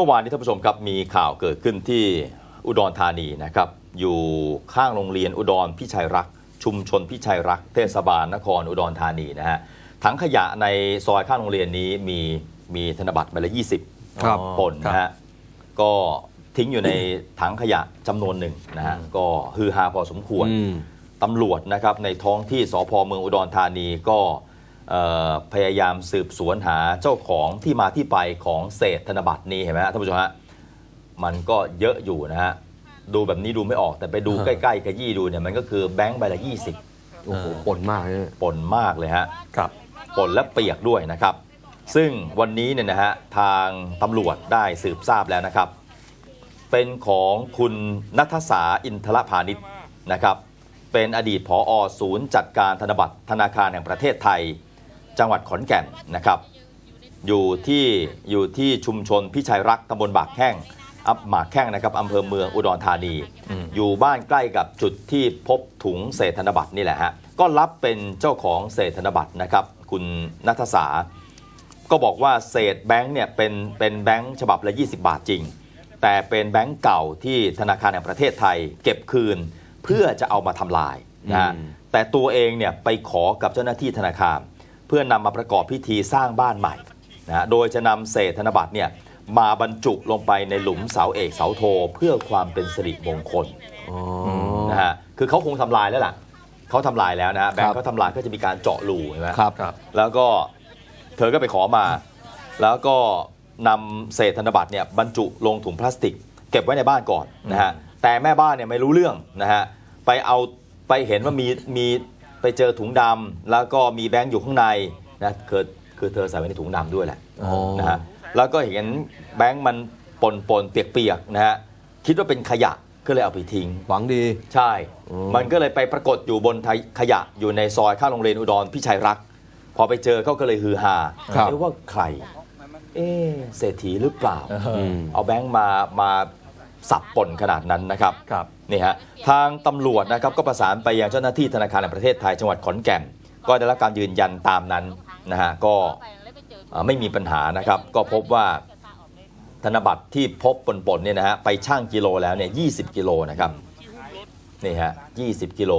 มื่อวานนี้ท่านผู้ชมครับมีข่าวเกิดขึ้นที่อุดรธานีนะครับ อยู่ข้างโรงเรียนอุดรพิชัยรักษ์ชุมชนพิชัยรักษ์เทศบาลนครอุดรธานีนะฮะถังขยะในซอยข้างโรงเรียนนี้มีมีธนบัตรใบละ20ครับปนนะฮะก็ทิ้งอยู่ในถังขยะจำนวนหนึ่งนะฮะก็ฮือฮาพอสมควรอืมตำรวจนะครับในท้องที่สพเมืองอุดรธานีก็เอ่อ พยายามสืบสวนหาเจ้าของที่มาที่ไปของเศษธนบัตรนี้เห็นไหมฮะท่านผู้ชมฮะมันก็เยอะอยู่นะฮะดูแบบนี้ดูไม่ออกแต่ไปดูเออใกล้ๆขยี้ดูเนี่ยมันก็คือแบงค์ใบละ 20โอ้โหปนมากเลยเนี่ยปนมากเลยฮะครับปนและเปียกด้วยนะครับ ซึ่งวันนี้เนี่ยนะฮะทางตำรวจได้สืบทราบแล้วนะครับ เป็นของคุณนัทสาอินทรพาณิชย์นะครับ เป็นอดีตผออศูนย์จัดการธนบัตรธนาคารแห่งประเทศไทย จังหวัดขอนแก่นนะครับ อยู่ที่อยู่ที่ชุมชนพิชัยรักษ์ตำบลบากแข้งอับหมากแข้งนะครับอำเภอเมืองอุดรธานีอืมอยู่บ้านใกล้กับจุดที่พบถุงเศษธนบัตรนี่แหละฮะก็รับเป็นเจ้าของเศษธนบัตรนะครับ คุณนัทสาก็บอกว่าเศษแบงค์เนี่ยเป็นเป็นแบงค์ฉบับละ 20 บาทจริง แต่เป็นแบงค์เก่าที่ธนาคารแห่งประเทศไทย เก็บคืนเพื่อจะเอามาทำลายนะฮะอืมแต่ตัวเองเนี่ยไปขอกับเจ้าหน้าที่ธนาคาร เพื่อนำมาประกอบพิธีสร้างบ้านใหม่นะฮะโดยจะนำเศษธนบัตรเนี่ยมาบรรจุลงไปในหลุมเสาเอกเสาโทเพื่อความเป็นสิริมงคลอ๋อนะฮะคือเขาคงทำลายแล้วล่ะเขาทำลายแล้วนะฮะแบงครัค์บเขาทำลายก็จะมีการเจาะรูเห็นไหมครับครับแล้วก็เธอก็ไปขอมา แล้วก็นำเศษธนบัตรเนี่ยบรรจุลงถุงพลาสติก เก็บไว้ในบ้านก่อนนะฮะแต่แม่บ้านเนี่ยไม่รู้เรื่องนะฮะไปเอาไปเห็นว่ามีมี ไปเจอถุงดำแล้วก็มีแบงค์อยู่ข้างในนะคือคือเธอใส่ไว้ในถุงดำด้วยแหละอ๋อนะฮะแล้วก็เห็นแบงค์มันปนปนๆเปียกๆนะฮะคิดว่าเป็นขยะก็เลยเอาไปทิ้งหวังดีใช่อืมมันก็เลยไปปรากฏอยู่บนไทยขยะอยู่ในซอยข้างโรงเรียนอุดรพิชัยรักษ์พอไปเจอเขาก็เลยฮือฮาครับเอ๊ะว่าใครเอ๊ะเศรษฐีหรือเปล่า เอออืมเอาแบงค์มามา สับปนขนาดนั้นนะครับครับนี่ฮะทางตำรวจนะครับก็ประสานไปยังเจ้าหน้าที่ธนาคารแห่งประเทศไทยจังหวัดขอนแก่น ก็ได้รับการยืนยันตามนั้นนะฮะก็เอ่อไม่มีปัญหานะครับ ก็พบว่าธนบัตรที่พบปนๆเนี่ยนะฮะไปชั่งกิโลแล้วเนี่ย20กิโลนะครับนี่ฮะ20กิโล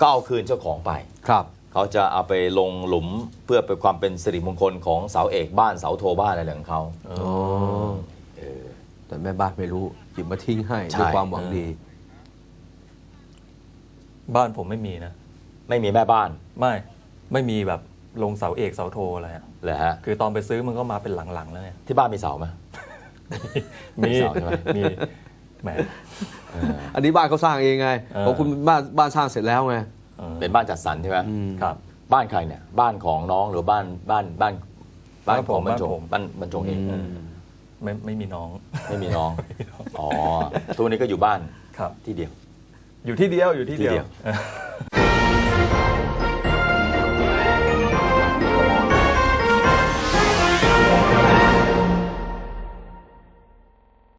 ก็เอาคืนเจ้าของไปครับเขาจะเอาไปลงหลุมเพื่อเป็นความเป็นสิริมงคลของเสาเอกบ้านเสาโทบ้านอะไรของเขาอ๋อ แต่แม่บ้านไม่รู้หยิบมาทิ้งให้ใช่ ด้วยความหวังดี บ้านผมไม่มีนะ ไม่มีแม่บ้านไม่ ไม่มีแบบลงเสาเอกเสาโทอะไรอะเลยฮะ คือตอนไปซื้อมันก็มาเป็นหลังๆแล้วไงที่บ้านมีเสาไหม มีเสาใช่ไหม มีแหมอันนี้บ้านเขาสร้างเองไงเออ ของคุณบ้านบ้านสร้างเสร็จแล้วไงออเป็นบ้านจัดสรรใช่ไหมอืมครับ บ้านใครเนี่ย บ้านของน้องหรือบ้านบ้านบ้านบ้านบ้านขผองมบรรจงบ้านผม บ้านบรรจงเองอืม ไม่ไม่มีน้อง ไม่มีน้อง อ๋อทุกวันนี้ก็อยู่บ้านครับ ที่เดียว อยู่ที่เดียวอยู่ที่เดีที่ยวเดียวเออ